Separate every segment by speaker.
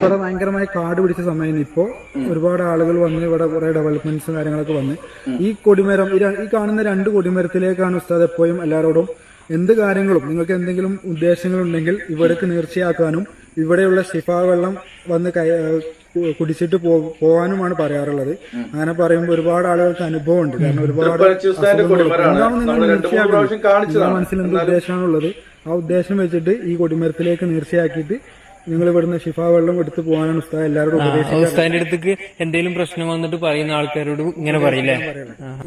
Speaker 1: ഇവിടെ ഭയങ്കരമായി കാട് പിടിച്ച സമയം ഇപ്പോ ഒരുപാട് ആളുകൾ വന്ന് ഇവിടെ കുറെ ഡെവലപ്മെന്റ്സും കാര്യങ്ങളൊക്കെ വന്ന്. ഈ കൊടിമരം ഈ കാണുന്ന രണ്ട് കൊടിമരത്തിലേക്കാണ് ഉസ്താദ് എപ്പോഴും എല്ലാവരോടും എന്ത് കാര്യങ്ങളും നിങ്ങൾക്ക് എന്തെങ്കിലും ഉദ്ദേശങ്ങളുണ്ടെങ്കിൽ ഇവിടേക്ക് നേർച്ചയാക്കാനും ഇവിടെയുള്ള ശിഫാ വെള്ളം വന്ന് കുടിച്ചിട്ട് പോകാനുമാണ് പറയാറുള്ളത്. അങ്ങനെ പറയുമ്പോൾ ഒരുപാട് ആളുകൾക്ക് അനുഭവം ഉണ്ട് കാരണം ഒരുപാട് മനസ്സിൽ എന്ത് ഉദ്ദേശമാണുള്ളത്? ആ ഉദ്ദേശം വെച്ചിട്ട് ഈ കൊടിമരത്തിലേക്ക് നേർച്ചയാക്കിയിട്ട് നിങ്ങൾ ഇവിടുന്ന് ഷിഫാ വെള്ളം എടുത്തു പോകാനാണ് ഉസ്താദ് എല്ലാവരോടും ഉപദേശിക്കുന്നത്
Speaker 2: ഉസ്താദിന്റെ അടുത്തേക്ക് എന്തെങ്കിലും പ്രശ്നം വന്നിട്ട് പറയുന്ന ആൾക്കാരോട് ഇങ്ങനെ പറയില്ലേ?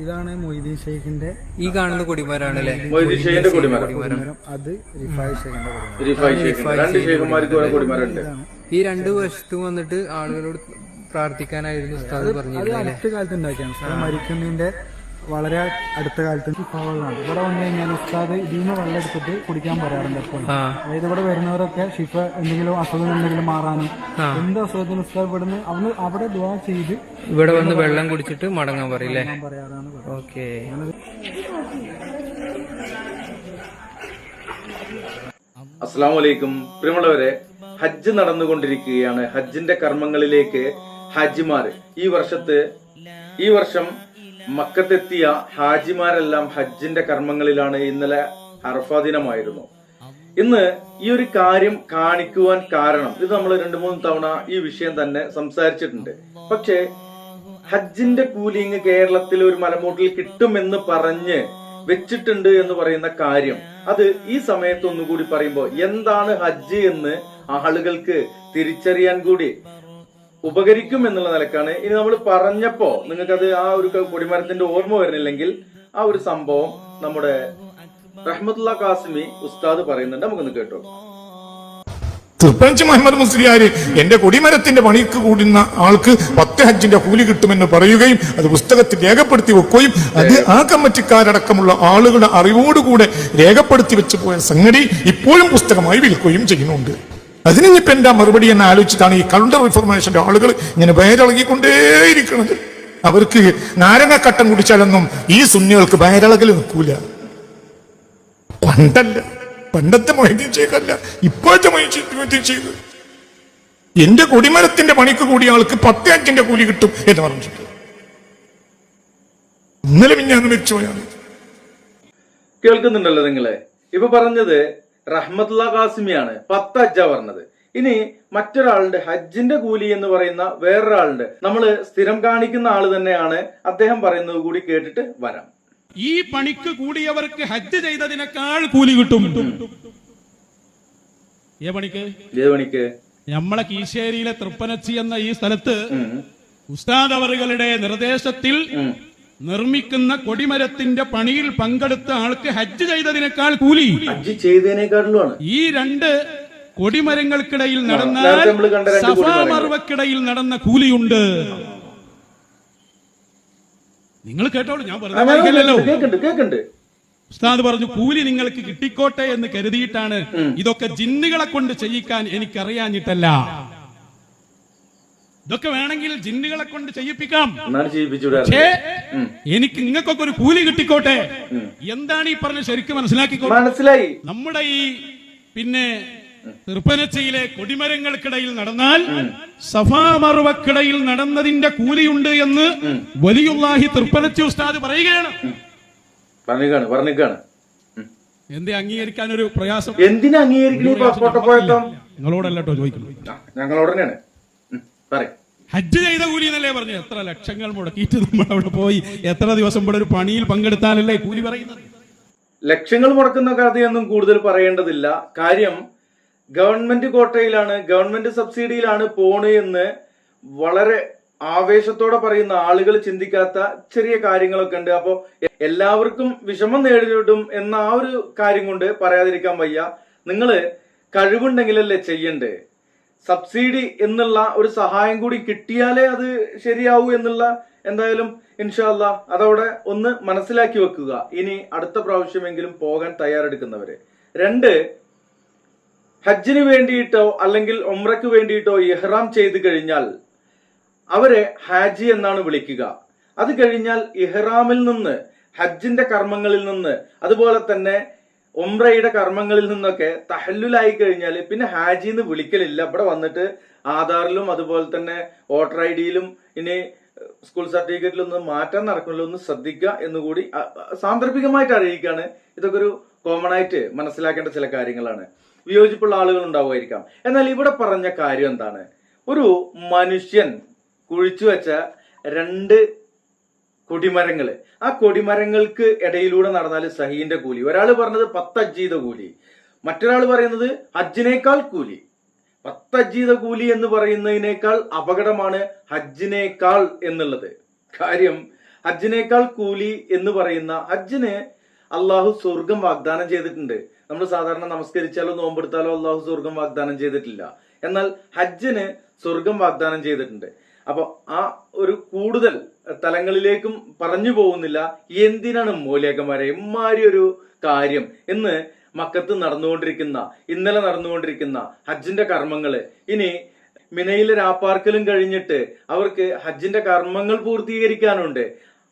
Speaker 1: ഇതാണ് മൊയ്തീൻ ഷെയ്ഖിന്റെ
Speaker 2: ഈ കാണുന്ന കൊടിമരാണല്ലേ
Speaker 3: മൊയ്തീൻ ഷെയ്ഖിന്റെ കൊടിമരം.
Speaker 1: കൊടിമരം. അത് റിഫായ് ഷെയ്ഖിന്റെ
Speaker 2: ഈ രണ്ട് വശത്തും വന്നിട്ട് ആളുകളോട് പ്രാർത്ഥിക്കാനായിരുന്നു ഉസ്താദ്
Speaker 1: അടുത്ത കാലത്ത് ഉണ്ടാക്കിയാണ്. മരിക്കുന്നതിന്റെ വളരെ അടുത്ത കാലത്ത് ഷിഫാ വെള്ളമാണ് ഇവിടെ വന്നു കഴിഞ്ഞാൽ ഉസ്താദ് ഇതിൽ നിന്ന് വെള്ളം എടുത്തിട്ട് കുടിക്കാൻ പറയാറുണ്ട് എപ്പോഴും. അതായത് ഇവിടെ വരുന്നവരൊക്കെ ഷിഫ എന്തെങ്കിലും അസുഖം എന്തെങ്കിലും മാറാനും എന്ത് അസുഖത്തിന് ഉസ്താദ് ഇവിടുന്ന് അവന് അവിടെ ദ്വാ ചെയ്ത്
Speaker 2: ഇവിടെ വന്ന് വെള്ളം കുടിച്ചിട്ട് മടങ്ങാൻ പറയില്ലേ
Speaker 1: ഞാൻ പറയാറാണ്.
Speaker 2: ഓക്കെ.
Speaker 3: അസ്സാം വലൈക്കും പ്രിയമുള്ളവരെ ഹജ്ജ് നടന്നുകൊണ്ടിരിക്കുകയാണ്. ഹജ്ജിന്റെ കർമ്മങ്ങളിലേക്ക് ഹാജിമാർ ഈ വർഷത്ത് ഈ വർഷം മക്കത്തെത്തിയ ഹാജിമാരെല്ലാം ഹജ്ജിന്റെ കർമ്മങ്ങളിലാണ് ഇന്നലെ അർഫാദിനമായിരുന്നു ഇന്ന് ഈ ഒരു കാര്യം കാണിക്കുവാൻ കാരണം ഇത് നമ്മൾ രണ്ടു മൂന്ന് തവണ ഈ വിഷയം തന്നെ സംസാരിച്ചിട്ടുണ്ട്. പക്ഷേ ഹജ്ജിന്റെ കൂലിങ് കേരളത്തിൽ ഒരു മലമൂട്ടിൽ കിട്ടുമെന്ന് പറഞ്ഞ് വെച്ചിട്ടുണ്ട് എന്ന് പറയുന്ന കാര്യം അത് ഈ സമയത്ത് ഒന്നുകൂടി പറയുമ്പോൾ എന്താണ് ഹജ്ജ് എന്ന് ആളുകൾക്ക് തിരിച്ചറിയാൻ കൂടി ഉപകരിക്കും എന്നുള്ള നിലക്കാണ്. ഇനി നമ്മൾ പറഞ്ഞപ്പോ നിങ്ങൾക്കത് ആ ഒരു കൊടിമരത്തിന്റെ ഓർമ്മ വരുന്നില്ലെങ്കിൽ ആ ഒരു സംഭവം നമ്മുടെ റഹ്മത്തുള്ള കാസിമി ഉസ്താദ് പറയുന്നുണ്ട്. നമുക്കൊന്ന് കേട്ടോ
Speaker 4: തൃപ്പഞ്ച് മുഹമ്മദ് മുസ്ലിയാര് എന്റെ കൊടിമരത്തിന്റെ പണിക്ക് കൂടുന്ന ആൾക്ക് പത്ത് ഹജ്ജിന്റെ കൂലി കിട്ടുമെന്ന് പറയുകയും അത് പുസ്തകത്തിൽ രേഖപ്പെടുത്തി വെക്കുകയും അത് ആ കമ്മിറ്റിക്കാരടക്കമുള്ള ആളുകളുടെ അറിവോടുകൂടെ രേഖപ്പെടുത്തി വെച്ചു പോയ സംഗതി ഇപ്പോഴും പുസ്തകമായി വിൽക്കുകയും ചെയ്യുന്നുണ്ട്. അതിന് ഇനിയിപ്പോ എന്താ മറുപടി എന്ന് ആലോചിച്ചിട്ടാണ് ഈ കൗണ്ടർ റിഫോർമേഷന്റെ ആളുകൾ ഇങ്ങനെ വയറിളകിക്കൊണ്ടേയിരിക്കുന്നത് അവർക്ക് നാരങ്ങക്കട്ടം കുടിച്ചാലൊന്നും ഈ സുന്നികൾക്ക് വയറിളകൽ നിൽക്കൂല. പണ്ടല്ല. പണ്ടത്തെ മൊയ്തീൻ ചെയ്തല്ല ഇപ്പോഴത്തെ മൊയ്തീൻ ചെയ്ത് എന്റെ കൊടിമരത്തിന്റെ പണിക്ക് കൂടി ആൾക്ക് പത്ത് അഞ്ചിന്റെ കൂലി കിട്ടും എന്ന് പറഞ്ഞിട്ടുണ്ട്. ഇന്നലെ മിഞ്ഞാന്ന് വെച്ചുപോയാണ്
Speaker 3: കേൾക്കുന്നുണ്ടല്ലോ നിങ്ങളെ. ഇപ്പൊ പറഞ്ഞത് റഹ്മത്തുള്ള കാസിമിയാണ് പത്ത് ഹജ്ജ പറഞ്ഞത്. ഇനി മറ്റൊരാളുടെ ഹജ്ജിന്റെ കൂലി എന്ന് പറയുന്ന വേറൊരാളുണ്ട്. നമ്മൾ സ്ഥിരം കാണിക്കുന്ന ആൾ തന്നെയാണ് അദ്ദേഹം പറയുന്നത് കൂടി കേട്ടിട്ട് വരാം.
Speaker 5: ഈ പണിക്ക് കൂടിയവർക്ക് ഹജ്ജ് ചെയ്തതിനേക്കാൾ കൂലി കിട്ടും. ഏ പണിക്ക്?
Speaker 3: ഏത് പണിക്ക്?
Speaker 5: നമ്മളെ കീശേരിയിലെ തൃപ്പനച്ചി എന്ന ഈ സ്ഥലത്ത് ഉസ്താദ് അവറുകളുടെ നിർദ്ദേശത്തിൽ. നിർമ്മിക്കുന്ന കൊടിമരത്തിന്റെ പണിയിൽ പങ്കെടുത്ത ആൾക്ക് ഹജ്ജ് ചെയ്തതിനേക്കാൾ കൂലി.
Speaker 3: ഹജ്ജ് ചെയ്തതിനേക്കാട്ടിലുമാണ്.
Speaker 5: ഈ രണ്ട് കൊടിമരങ്ങൾക്കിടയിൽ
Speaker 3: നടന്ന
Speaker 5: സഫാ മർവക്കിടയിൽ നടന്ന കൂലിയുണ്ട്. നിങ്ങൾ കേട്ടോളൂ ഞാൻ
Speaker 3: പറഞ്ഞു
Speaker 5: ഉസ്താദ് പറഞ്ഞു കൂലി നിങ്ങൾക്ക് കിട്ടിക്കോട്ടെ എന്ന് കരുതിയിട്ടാണ് ഇതൊക്കെ ജിന്നുകളെ കൊണ്ട് ചെയ്യിക്കാൻ എനിക്കറിയാഞ്ഞിട്ടല്ല. ഇതൊക്കെ വേണമെങ്കിൽ ജിന്നുകളെ കൊണ്ട് ചെയ്യിപ്പിക്കാം. പക്ഷേ എനിക്ക് നിങ്ങൾക്കൊക്കെ ഒരു കൂലി കിട്ടിക്കോട്ടെ? എന്താണ് ഈ പറഞ്ഞ ശരിക്കും മനസ്സിലാക്കിക്കോട്ടെ
Speaker 3: മനസ്സിലായി.
Speaker 5: നമ്മുടെ ഈ പിന്നെ തൃപ്പനച്ചയിലെ കൊടിമരങ്ങൾക്കിടയിൽ നടന്നാൽ സഫാമറുവക്കിടയിൽ നടന്നതിന്റെ കൂലിയുണ്ട് എന്ന് വലിയുള്ളാഹി തൃപ്പനച്ച ഉസ്താദ് പറയുകയാണ്.
Speaker 3: ഉം.
Speaker 5: എന്തേ അംഗീകരിക്കാൻ ഒരു പ്രയാസം
Speaker 3: എന്തിനാ അംഗീകരിക്കുന്നു
Speaker 5: നിങ്ങളോടല്ലോ ചോദിക്കുന്നു
Speaker 3: ഞങ്ങളോട് തന്നെയാണ്. പറയ്.
Speaker 5: ഹജ്ജ് ചെയ്ത കൂലി എന്നല്ലേ പറഞ്ഞു എത്ര ലക്ഷങ്ങൾ മുടക്കിയിട്ട് നമ്മൾ അവിടെ പോയി? എത്ര ദിവസം ഇവിടെ ഒരു പണിയിൽ പങ്കെടുത്താലല്ലേ കൂലി പറയുന്നത്?
Speaker 3: ലക്ഷങ്ങൾ മുടക്കുന്ന കഥയൊന്നും കൂടുതൽ പറയേണ്ടതില്ല. കാര്യം ഗവൺമെന്റ് കോട്ടയിലാണ് ഗവൺമെന്റ് സബ്സിഡിയിലാണ് പോണ് എന്ന് വളരെ ആവേശത്തോടെ പറയുന്ന ആളുകൾ ചിന്തിക്കാത്ത ചെറിയ കാര്യങ്ങളൊക്കെ ഉണ്ട്. അപ്പോ എല്ലാവർക്കും വിഷമം നേരിടും എന്ന ആ ഒരു കാര്യം കൊണ്ട് പറയാതിരിക്കാൻ വയ്യ. നിങ്ങൾ കഴിവുണ്ടെങ്കിലല്ലേ ചെയ്യണ്ടേ? സബ്സിഡി എന്നുള്ള ഒരു സഹായം കൂടി കിട്ടിയാലേ അത് ശരിയാവൂ എന്നുള്ള എന്തായാലും ഇൻഷാല്ല അതവിടെ ഒന്ന് മനസ്സിലാക്കി വെക്കുക. ഇനി അടുത്ത പ്രാവശ്യമെങ്കിലും പോകാൻ തയ്യാറെടുക്കുന്നവര്. രണ്ട് ഹജ്ജിന് വേണ്ടിയിട്ടോ അല്ലെങ്കിൽ ഉംറയ്ക്ക് വേണ്ടിയിട്ടോ ഇഹ്റാം ചെയ്തു കഴിഞ്ഞാൽ അവരെ ഹാജി എന്നാണ് വിളിക്കുക. അത് കഴിഞ്ഞാൽ ഇഹ്റാമിൽ നിന്ന് ഹജ്ജിന്റെ കർമ്മങ്ങളിൽ നിന്ന് അതുപോലെ തന്നെ ഉംറയുടെ കർമ്മങ്ങളിൽ നിന്നൊക്കെ തഹല്ലുലായി കഴിഞ്ഞാൽ പിന്നെ ഹാജി എന്ന് വിളിക്കലില്ല. ഇവിടെ വന്നിട്ട് ആധാറിലും അതുപോലെ തന്നെ വോട്ടർ ഐ ഡിയിലും ഇനി സ്കൂൾ സർട്ടിഫിക്കറ്റിലൊന്നും മാറ്റാൻ നടക്കുന്നില്ല ഒന്ന് ശ്രദ്ധിക്കുക എന്നുകൂടി സാന്ദർഭികമായിട്ട് അറിയിക്കുകയാണ്. ഇതൊക്കെ ഒരു കോമൺ ആയിട്ട് മനസ്സിലാക്കേണ്ട ചില കാര്യങ്ങളാണ്. വിയോജിപ്പുള്ള ആളുകൾ ഉണ്ടാവുമായിരിക്കാം. എന്നാൽ ഇവിടെ പറഞ്ഞ കാര്യം എന്താണ്? ഒരു മനുഷ്യൻ കുഴിച്ചു വെച്ച രണ്ട് കൊടിമരങ്ങൾ. ആ കൊടിമരങ്ങൾക്ക് ഇടയിലൂടെ നടന്നാൽ സഹീന്റെ കൂലി. ഒരാൾ പറഞ്ഞത് പത്ത് അജീത കൂലി. മറ്റൊരാൾ പറയുന്നത് ഹജ്ജിനേക്കാൾ കൂലി. പത്ത് അജീത കൂലി എന്ന് പറയുന്നതിനേക്കാൾ അപകടമാണ് ഹജ്ജിനേക്കാൾ എന്നുള്ളത്. കാര്യം ഹജ്ജിനേക്കാൾ കൂലി എന്ന് പറയുന്ന ഹജ്ജിന് അള്ളാഹു സ്വർഗം വാഗ്ദാനം ചെയ്തിട്ടുണ്ട്. നമ്മൾ സാധാരണ നമസ്കരിച്ചാലോ നോമ്പെടുത്താലോ അള്ളാഹു സ്വർഗം വാഗ്ദാനം ചെയ്തിട്ടില്ല. എന്നാൽ ഹജ്ജിന് സ്വർഗം വാഗ്ദാനം ചെയ്തിട്ടുണ്ട്. അപ്പൊ ആ ഒരു കൂടുതൽ തലങ്ങളിലേക്കും പറഞ്ഞു പോകുന്നില്ല. എന്തിനാണ് മൂലേക്കന്മാരെ ഇമ്മാരി ഒരു കാര്യം? എന്ന് മക്കത്ത് നടന്നുകൊണ്ടിരിക്കുന്ന ഇന്നലെ നടന്നുകൊണ്ടിരിക്കുന്ന ഹജ്ജിന്റെ കർമ്മങ്ങൾ. ഇനി മിനയിലെ രാപ്പാർക്കലും കഴിഞ്ഞിട്ട് അവർക്ക് ഹജ്ജിന്റെ കർമ്മങ്ങൾ പൂർത്തീകരിക്കാനുണ്ട്.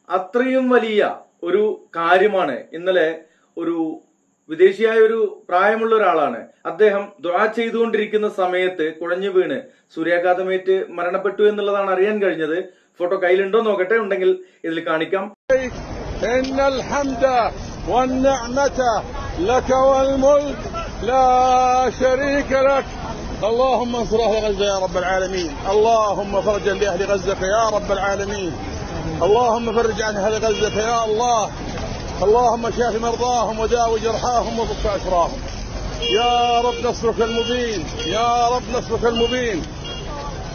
Speaker 3: അത്രയും വലിയ ഒരു കാര്യമാണ് ഇന്നലെ ഒരു വിദേശിയായ ഒരു പ്രായമുള്ള ഒരാളാണ് അദ്ദേഹം ദ്വാ ചെയ്തുകൊണ്ടിരിക്കുന്ന സമയത്ത് കുഴഞ്ഞു വീണ് സൂര്യാഘാതമേറ്റ് മരണപ്പെട്ടു എന്നുള്ളതാണ് അറിയാൻ കഴിഞ്ഞത് ഫോട്ടോ കയ്യിലുണ്ടോ നോക്കട്ടെ ഉണ്ടെങ്കിൽ ഇതിൽ കാണിക്കാം
Speaker 6: إن الحمد والنعمة لك والملك لا شريك لك اللهم انصر أهل غزة يا رب العالمين اللهم فرجا لأهل غزة يا رب العالمين اللهم فرج عن أهل غزة يا الله اللهم شاف مرضاهم وداوي جرحاهم وفك أسراهم يا رب نصرك المبين يا رب نصرك المبين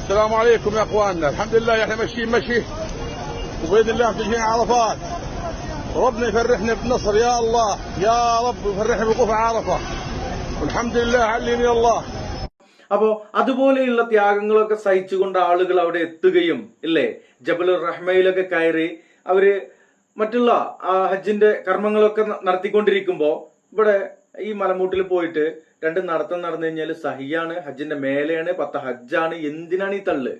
Speaker 6: السلام عليكم يا اخواننا الحمد لله احنا ماشيين مشي وباذن الله تجينا عرفات ربنا يفرحنا بالنصر يا الله يا رب يفرحنا بوقوف عرفه والحمد لله علي من الله
Speaker 3: അപ്പോ അതുപോലെയുള്ള ത്യാഗങ്ങളൊക്കെ സഹിച്ചുകൊണ്ട് ആളുകൾ അവിടെ എത്തുകയും ഇല്ലേ ജബൽ റഹ്മയിലൊക്കെ കയറി അവര് മറ്റുള്ള ഹജ്ജിന്റെ കർമ്മങ്ങളൊക്കെ നടത്തിക്കൊണ്ടിരിക്കുമ്പോൾ നടത്തിക്കൊണ്ടിരിക്കുമ്പോ ഇവിടെ ഈ മലമൂട്ടിൽ പോയിട്ട് രണ്ട് നടത്തം നടന്നു കഴിഞ്ഞാൽ സഹിയാണ് ഹജ്ജിന്റെ മേലെയാണ് പത്ത് ഹജ്ജാണ് എന്തിനാണ് ഈ തള്ള്?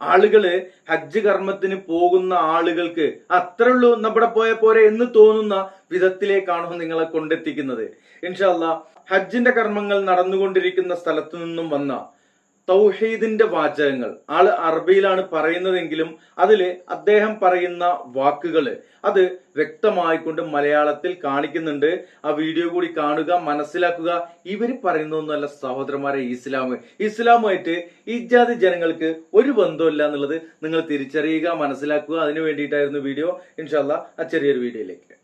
Speaker 3: ആളുകൾ ഹജ്ജ് കർമ്മത്തിന് പോകുന്ന ആളുകൾക്ക് അത്രേ ഉള്ളൂ നമ്മുടെ പോയ പോരെ എന്ന് തോന്നുന്ന വിധത്തിലേക്കാണോ നിങ്ങളെ കൊണ്ടെത്തിക്കുന്നത്? ഇൻഷാല്ല ഹജ്ജിന്റെ കർമ്മങ്ങൾ നടന്നുകൊണ്ടിരിക്കുന്ന സ്ഥലത്തു നിന്നും വന്ന തൗഹീദിന്റെ വാചകങ്ങൾ. ആൾ അറബിയിലാണ് പറയുന്നതെങ്കിലും അതിൽ അദ്ദേഹം പറയുന്ന വാക്കുകൾ അത് വ്യക്തമായിക്കൊണ്ട് മലയാളത്തിൽ കാണിക്കുന്നുണ്ട്. ആ വീഡിയോ കൂടി കാണുക മനസ്സിലാക്കുക. ഇവർ പറയുന്നൊന്നുമല്ല സഹോദരന്മാരെ ഇസ്ലാം ഇസ്ലാമുമായിട്ട് ഈ ജാതി ജനങ്ങൾക്ക് ഒരു ബന്ധമില്ല എന്നുള്ളത് നിങ്ങൾ തിരിച്ചറിയുക മനസ്സിലാക്കുക. അതിനു വേണ്ടിയിട്ടായിരുന്നു വീഡിയോ. ഇൻഷാല്ല ആ ചെറിയൊരു വീഡിയോയിലേക്ക്.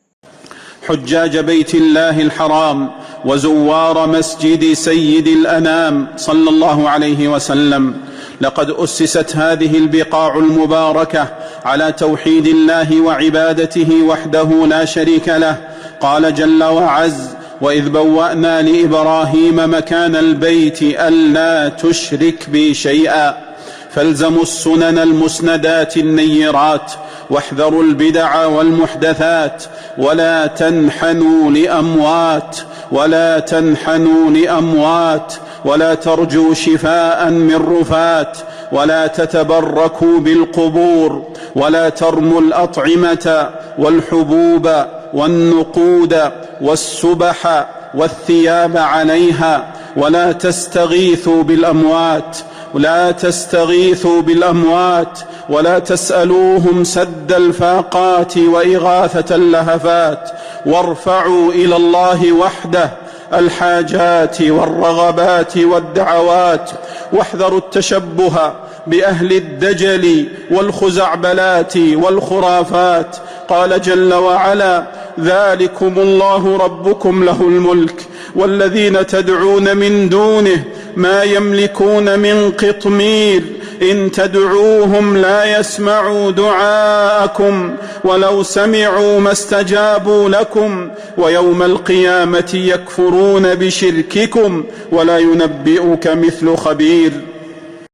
Speaker 7: حجاج بيت الله الحرام وزوار مسجد سيد الأنام صلى الله عليه وسلم. لقد أسست هذه البقاع المباركة على توحيد الله وعبادته وحده لا شريك له. قال جل وعز وإذ بوأنا لإبراهيم مكان البيت ألا تشرك بي شيئا. فالزموا السنن المسندات النيرات واحذروا البدع والمحدثات ولا تنحنوا لأموات ولا تنحنوا لأموات ولا ترجوا شفاء من رفات ولا تتبركوا بالقبور ولا ترموا الأطعمة والحبوب والنقود والسبح والثياب عليها ولا تستغيثوا بالأموات ولا تستغيثوا بالأموات ولا تسألوهم سد الفاقات وإغاثة اللهفات وارفعوا إلى الله وحده الحاجات والرغبات والدعوات واحذروا التشبه بأهل الدجل والخزعبلات والخرافات قال جل وعلا ذلكم الله ربكم له الملك والذين تدعون من دونه ما يملكون من قطمير إن تدعوهم لا يسمعوا دعاءكم ولو سمعوا ما استجابوا لكم ويوم القيامة يكفرون بشرككم ولا ينبئك مثل خبير